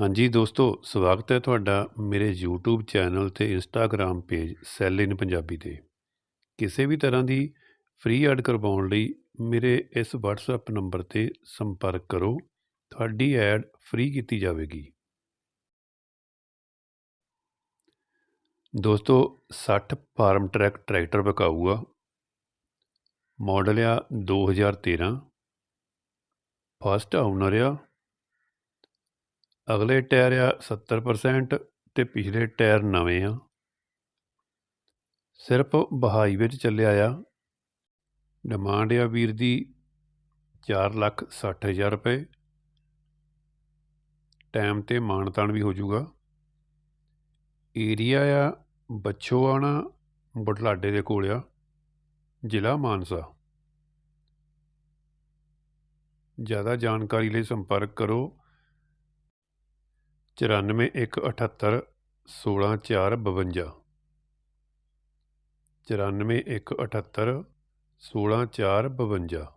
ਹਾਂਜੀ ਦੋਸਤੋ, ਸਵਾਗਤ ਹੈ ਤੁਹਾਡਾ ਮੇਰੇ YouTube ਚੈਨਲ ਤੇ Instagram page sale in Punjabi ਤੇ। ਕਿਸੇ ਵੀ ਤਰ੍ਹਾਂ ਦੀ ਫ੍ਰੀ ਐਡ ਕਰਵਾਉਣ ਲਈ ਮੇਰੇ ਇਸ WhatsApp ਨੰਬਰ ਤੇ ਸੰਪਰਕ ਕਰੋ, ਤੁਹਾਡੀ ਐਡ ਫ੍ਰੀ ਕੀਤੀ ਜਾਵੇਗੀ। ਦੋਸਤੋ 60 ਫਾਰਮ ਟਰੈਕ ਟਰੈਕਟਰ ਵਿਕਾਊ ਆ ਮਾਡਲ ਆ 2013 ਫਸਟ ਓਨਰ ਆ ਅਗਲੇ ਟਾਇਰ ਆ 70% ਤੇ ਪਿਛਲੇ ਟਾਇਰ ਨਵੇਂ ਆ। ਸਿਰਫ ਬਹਾਈ ਵਿੱਚ ਚੱਲਿਆ ਆ। ਡਿਮਾਂਡ ਆ ਵੀਰ ਦੀ 4 ਲੱਖ 60 ਹਜ਼ਾਰ ਰੁਪਏ। ਟਾਈਮ ਤੇ ਮਾਨਤਾਨ ਵੀ ਹੋ ਜਾਊਗਾ। ਏਰੀਆ ਆ ਬੱਛੋਆਣਾ ਬੁਢਲਾਡੇ ਦੇ ਕੋਲ ਆ, ਜ਼ਿਲ੍ਹਾ ਮਾਨਸਾ। ਜ਼ਿਆਦਾ ਜਾਣਕਾਰੀ ਲਈ ਸੰਪਰਕ ਕਰੋ ਚੁਰਾਨਵੇਂ ਇੱਕ ਅਠੱਤਰ ਸੋਲਾਂ ਚਾਰ ਬਵੰਜਾ। ਚੁਰਾਨਵੇਂ ਇੱਕ ਅਠੱਤਰ ਸੋਲਾਂ ਚਾਰ ਬਵੰਜਾ।